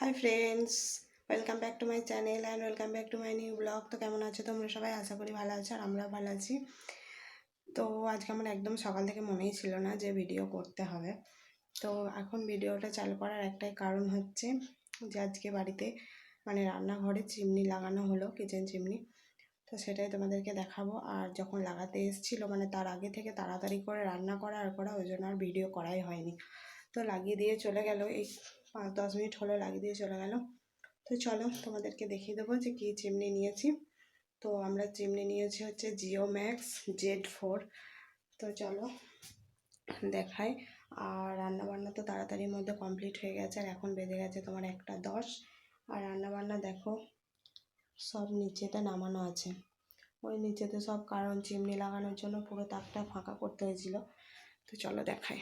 Hi friends welcome back to my channel and welcome back to my new blog তো কেমন আছো তোমরা সবাই? আশা করি ভালো আছো আর আমরাও ভালো আছি। তো আজকে আমার একদম সকাল থেকে মনেই ছিল না যে ভিডিও করতে হবে। তো এখন ভিডিওটা চালু করার একটাই কারণ হচ্ছে যে আজকে বাড়িতে মানে রান্নাঘরে চিমনি লাগানো হলো কিচেন চিমনি। তো সেটাই তোমাদেরকে দেখাবো। আর যখন লাগাতে এসেছিল মানে তার আগে থেকে তাড়াতাড়ি করে রান্না করা আর করা, ওই জন্য আর ভিডিও করাই হয়নি। তো লাগিয়ে দিয়ে চলে গেল। এই পাঁচ দশ মিনিট হলো লাগিয়ে দিয়ে চলে গেল। তো চলো তোমাদেরকে দেখিয়ে দেবো যে কী চিমনি নিয়েছি। তো আমরা চিমনি নিয়েছি হচ্ছে জিও ম্যাক্স জেড ফোর তো চলো দেখাই। আর রান্নাবান্না তো তাড়াতাড়ির মধ্যে কমপ্লিট হয়ে গেছে আর এখন বেজে গেছে তোমার একটা দশ। আর রান্নাবান্না দেখো, সব নিচেতে নামানো আছে। ওই নিচেতে সব কারণ, চিমনি লাগানোর জন্য পুরো তাকটা ফাঁকা করতে হয়েছিল। তো চলো দেখাই।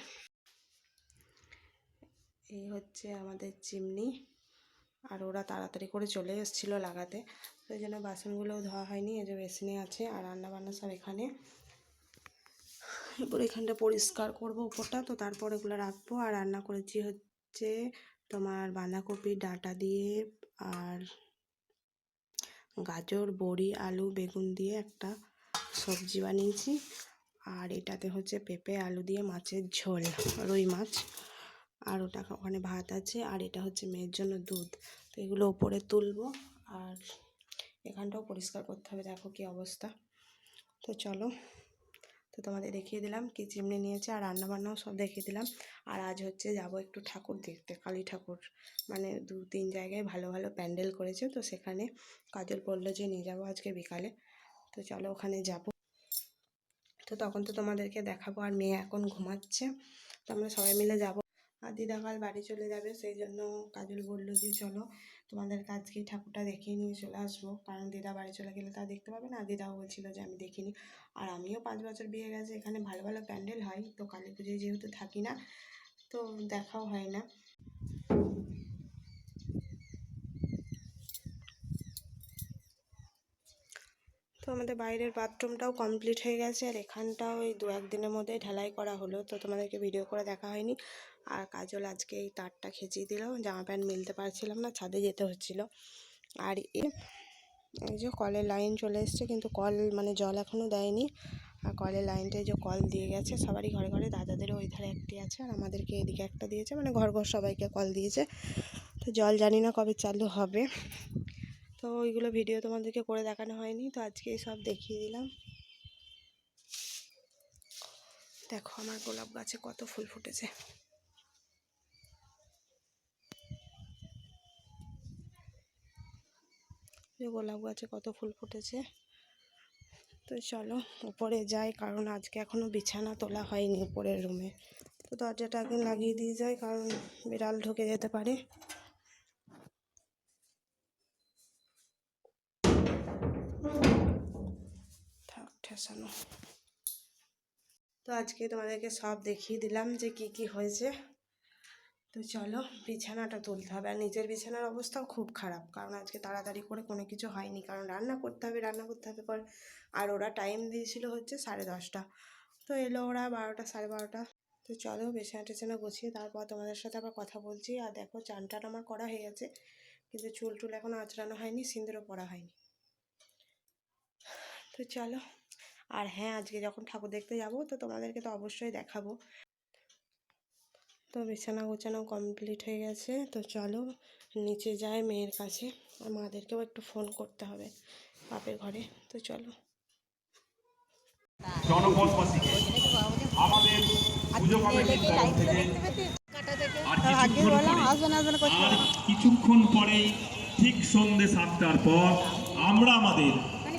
এই হচ্ছে আমাদের চিমনি। আর ওরা তাড়াতাড়ি করে চলে এসেছিল লাগাতে। এই জন্য বাসনগুলোও ধোয়া হয়নি, এই যে বেসিনে আছে আর রান্না বান্না সব এখানে। এরপর এখানটা পরিষ্কার করব উপরটা, তো তারপর এগুলো রাখব। আর রান্না করেছি হচ্ছে তোমার বাঁধাকপি, ডাঁটা দিয়ে আর গাজর, বড়ি, আলু, বেগুন দিয়ে একটা সবজি বানিয়েছি। আর এটাতে হচ্ছে পেঁপে, আলু দিয়ে মাছের ঝোল, রুই মাছ। আর ওটা ওখানে ভাত আছে, আর এটা হচ্ছে মেয়ের জন্য দুধ। তো এগুলো উপরে তুলবো, আর এখানটাও পরিষ্কার করতে হবে, দেখো কি অবস্থা। তো চলো, তো তোমাদের দেখিয়ে দিলাম কি চিমনি নিয়েছে, আর রান্নাবান্নাও সব দেখিয়ে দিলাম। আর আজ হচ্ছে যাব একটু ঠাকুর দেখতে, কালী ঠাকুর। মানে দু তিন জায়গায় ভালো ভালো প্যান্ডেল করেছে, তো সেখানে কাজল বলল যে নিয়ে যাব আজকে বিকালে। তো চলো ওখানে যাব। তো তখন তো তোমাদেরকে দেখাবো, আর মেয়ে এখন ঘুমাচ্ছে। তো আমরা সবাই মিলে যাব। আর দিদা কাল বাড়ি চলে যাবে, সেই জন্য কাজল বলল যে, চলো তোমাদের আজকেই ঠাকুরটা দেখিয়ে নিয়ে চলে আসব। কারণ দিদা বাড়ি চলে গেলে তা দেখতে পাবে না। দিদাও বলছিল যে, আমি দেখিনি। আর আমিও পাঁচ বছর বিয়ে গেছে, এখানে ভালো ভালো প্যান্ডেল হয়, তো কালী পুজোয় যেহেতু থাকি না, তো দেখাও হয় না। তো আমাদের বাইরের বাথরুমটাও কমপ্লিট হয়ে গেছে, আর এখানটাও ওই দু একদিনের মধ্যে ঢালাই করা হলো, তো তোমাদেরকে ভিডিও করে দেখা হয়নি। আর কাজল আজকে এই তারটা খেঁচিয়ে দিল, জামা প্যান্ট মিলতে পারছিলাম না, ছাদে যেতে হচ্ছিল। আর এই যে কলের লাইন চলে এসছে, কিন্তু কল মানে জল এখনও দেয়নি। আর কলের লাইনটায় যে কল দিয়ে গেছে, সবারই ঘরে ঘরে দাদাদেরও ওই ধারে একটি আছে, আর আমাদেরকে এদিকে একটা দিয়েছে মানে ঘর ঘর সবাইকে কল দিয়েছে। তো জল জানি না কবে চালু হবে। তো ওইগুলো ভিডিও তোমাদেরকে করে দেখানো হয়নি, তো আজকে সব দেখিয়ে দিলাম। দেখো আমার গোলাপ গাছে কত ফুল ফুটেছে। যে গোলাপ গাছে কত ফুল ফুটেছে। তো চলো, উপরে যাই, কারণ আজকে এখনও বিছানা তোলা হয়নি উপরের রুমে। তো দরজাটা আগে লাগিয়ে দিয়ে যাই, কারণ বিড়াল ঢুকে যেতে পারে। থাক, ঠেসানো। তো আজকে তোমাদেরকে সব দেখিয়ে দিলাম যে কি কি হয়েছে। তো চলো বিছানাটা তুলতে হবে। আর নিজের বিছানার অবস্থাও খুব খারাপ। কারণ আজকে তাড়াতাড়ি করে কোনো কিছু হয়নি। কারণ রান্না করতে হবে, রান্না করতে হবে পর আর ওরা টাইম দিয়েছিল হচ্ছে সাড়ে দশটা। তো এলো ওরা বারোটা, সাড়ে বারোটা। তো চলো বিছানা টেছানা গুছিয়ে তারপর তোমাদের সাথে আবার কথা বলছি। আর দেখো চান টান আমার করা হয়ে গেছে। কিন্তু চুল টুল এখনও আঁচড়ানো হয়নি সিঁদুরও পরা হয়নি। তো চলো। আর হ্যাঁ আজকে যখন ঠাকুর দেখতে যাব, তো তোমাদেরকে তো অবশ্যই দেখাবো। তো বিছানা গোছানো কমপ্লিট হয়ে গেছে। তো চলো নিচে যাই মেয়ের কাছে। আর মাদেরকেও একটু ফোন করতে হবে বাপের ঘরে। তো চলো। কিছুক্ষণ পরেই ঠিক সন্ধে সাতটার পর আমরা আমাদের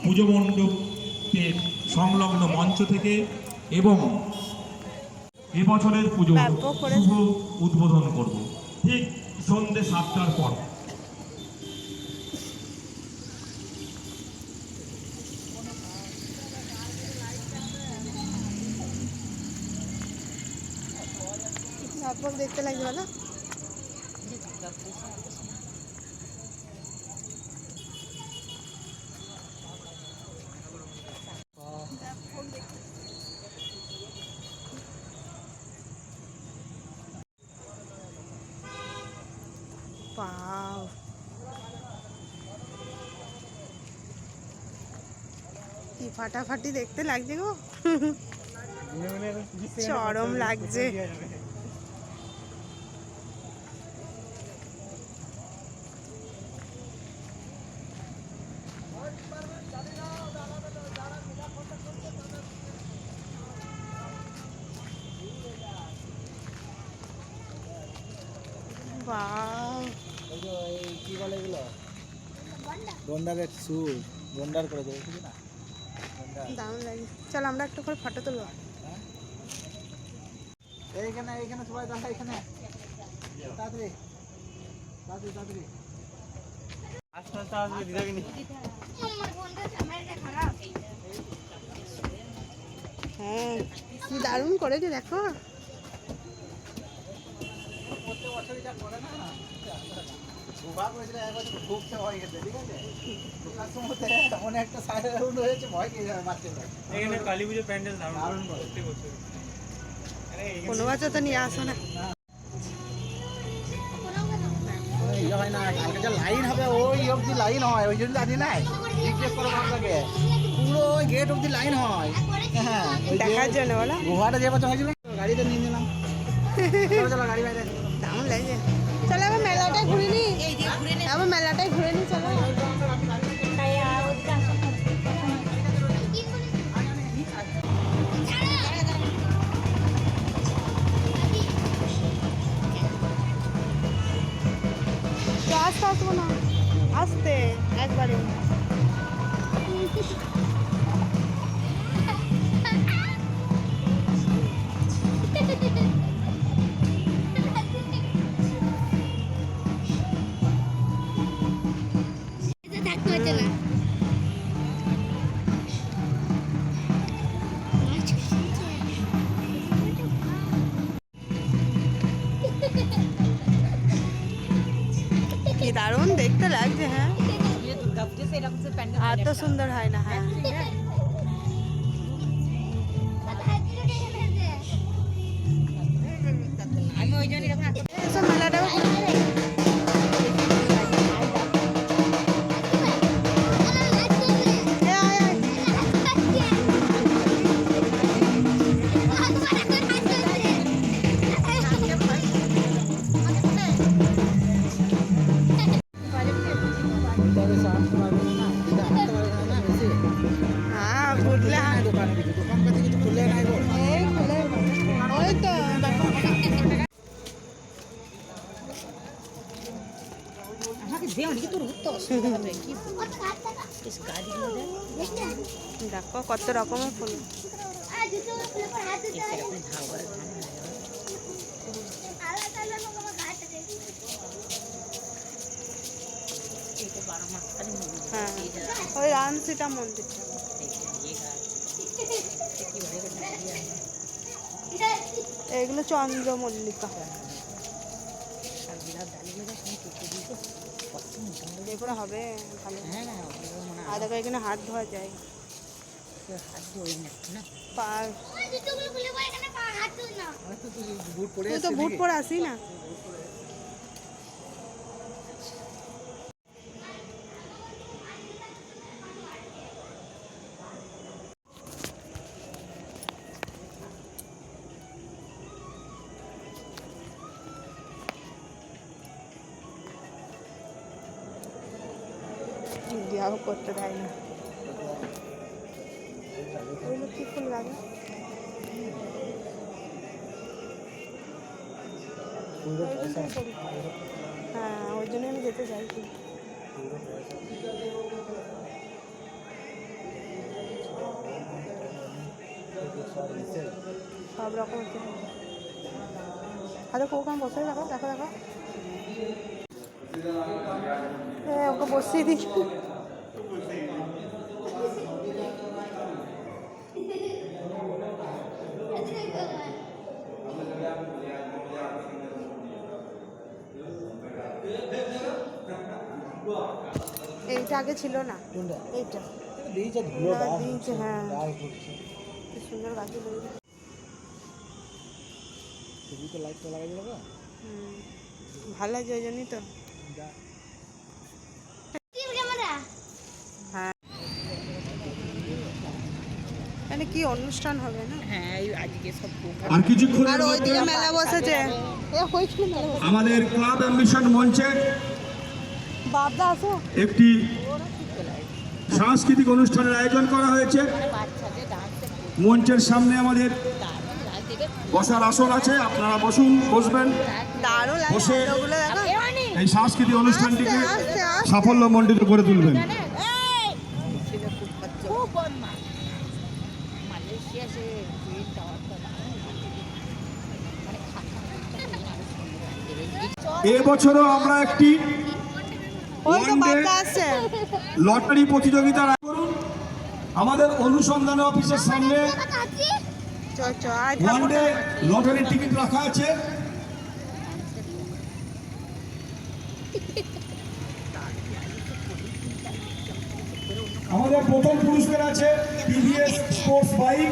পুজো মণ্ডপের সংলগ্ন মঞ্চ থেকে এবং এবছরের পুজো শুভ উদ্বোধন করব। ঠিক সন্ধ্যে সাতটার পর। দেখতে লাগবে বলো Wow. কি ফাটাফাটি দেখতে লাগছে গো চরম লাগছে Wow. ওই যে এই কি বলে এগুলো গন্ডারের সুর গন্ডার করে দেবে বুঝলি না দারুণ লাগে। চল আমরা একটু করে ফটো তুলবো। হ্যাঁ? এইখানে এইখানে সবাই দেখা এখানে তাড়াতাড়ি তাড়াতাড়ি তাড়াতাড়ি। আস্তে আস্তে আসবে দিদাকে নিয়ে হ্যাঁ কি দারুণ করেছে দেখো। প্রত্যেক বছর এটা করে না? দুবার করেছিল এক বছর খুব ভয় গেছে ঠিক আছে? ঢোকার সময় এমন একটা সাইড হয়েছে ভয় খেয়ে যাবে বাচ্চারা এখানে কালী পুজো প্যান্ডেল দারুণ দারুণ প্রত্যেক বছর কোনো বছর তো নিয়ে আসো না। ইয়ে হয় না কালকে যে লাইন হবে ওই অবধি লাইন হয় ওই জন্য জানি না জিজ্ঞেস করো আপনাকে পুরো গেট অবধি লাইন হয়। হ্যাঁ দেখার জন্য বলো। গুহাটা যে বছর হয়েছিল গাড়িতে নিয়ে নিলাম। চলো চলো গাড়ি বাইরে। দারুণ লাগছে। আবার মেলাটাই কি দারুণ দেখতে লাগছে হ্যাঁ আর তো সুন্দর হয় না হ্যাঁ এসব মেলাটা এ দেখো কত রকমের ফুল। হ্যাঁ। ওই রাম সীতা মন্দিরটা এগুলো চন্দ্রমল্লিকা। এগুলো হবে ভালো আর দেখো এখানে হাত ধোয়া যায়। হাত ধোয় না পা তুই তো বুট পরে আসি না। বিয়াহ করতে দেয় না। ওইগুলো কি ফুল লাগে? হ্যাঁ ওই জন্য আমি যেতে চাইছি সব রকম আরে কখন বসে দেখো দেখো। দেখো ওকে বসিয়ে দিই এইটা আগে ছিল না। এইটা। হ্যাঁ। কি সুন্দর গাছ। ছবি তো লাইটটা লাগাই দিল হুম। ভালো লাগছে ওই জন্যই তো। হ্যাঁ মানে কি অনুষ্ঠান হবে না? হ্যাঁ এই আজকে সব আর কিছুক্ষণ আর ওইদিকে মেলা বসেছে। আমাদের ক্লাব অ্যাম্বিশন মঞ্চে আসো। একটি সাংস্কৃতিক অনুষ্ঠানের আয়োজন করা হয়েছে। মঞ্চের সামনে আমাদের বসার আসন আছে, আপনারা বসুন, বসবেন। বসে এই সাংস্কৃতিক অনুষ্ঠানটিকে সাফল্য মণ্ডিত করে তুলবেন। এবছরও আমরা একটি লটারি করুন। আমাদের অনুসন্ধান অফিসের সামনে ওয়ান ডে লটারির টিকিট রাখা আছে। আমাদের প্রথম পুরস্কার আছে টিভিএস স্পোর্টস বাইক